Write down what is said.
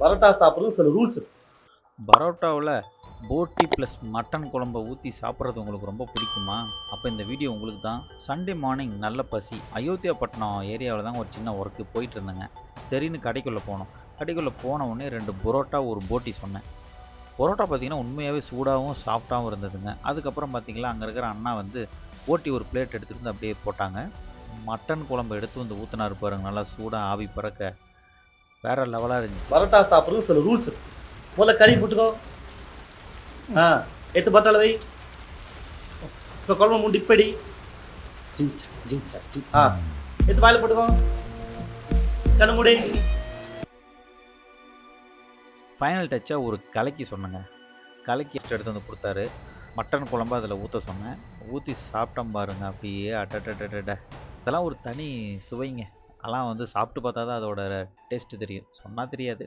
பரோட்டா சாப்பிட்றது சில ரூல்ஸ் இருக்கு. பரோட்டாவில் போட்டி ப்ளஸ் மட்டன் குழம்ப ஊற்றி சாப்பிட்றது உங்களுக்கு ரொம்ப பிடிக்குமா? அப்போ இந்த வீடியோ உங்களுக்கு தான். சண்டே மார்னிங் நல்ல பசி. அயோத்தியா அயோத்தியாப்பட்டினம் ஏரியாவில் தான் ஒரு சின்ன ஒர்க்கு போயிட்டு இருந்தேங்க. சரின்னு கடைக்குள்ளே போனோம். கடைக்குள்ளே போன உடனே ரெண்டு பரோட்டா ஒரு போட்டி சொன்னேன். பரோட்டா பார்த்தீங்கன்னா உண்மையாகவே சூடாகவும் சாஃப்டாகவும் இருந்ததுங்க. அதுக்கப்புறம் பார்த்தீங்களா அங்கே இருக்கிற அண்ணா வந்து போட்டி ஒரு பிளேட் எடுத்துகிட்டு வந்து அப்படியே போட்டாங்க. மட்டன் குழம்பு எடுத்து வந்து ஊற்றினார் பாருங்க. நல்லா சூடாக ஆவி பறக்க. வேற லெவலாக இருந்துச்சு. பரோட்டா சாப்பிட்றது சில ரூல்ஸ் இருக்கு. முதல்ல கறி போட்டுக்கோ. ஆ எடுத்து பட்டால வை. இப்போ குழம்பு மூணு டிப்படி ஜிங்சா ஜிங்சா ஜிங் ஆ எடுத்து வாயில் போட்டுக்கோ. கண்ணு மூடி. ஃபைனல் டச்சாக ஒரு கலக்கி சொன்னேங்க. கலக்கி எடுத்து வந்து கொடுத்தாரு. மட்டன் குழம்பு அதில் ஊற்ற சொன்னேன். ஊற்றி சாப்பிட்டோம் பாருங்க அப்படியே அட்டடடட. இதெல்லாம் ஒரு தனி சுவைங்க. அதெல்லாம் வந்து சாப்பிட்டு பார்த்தா தான் அதோட டேஸ்ட்டு தெரியும். சொன்னால் தெரியாது.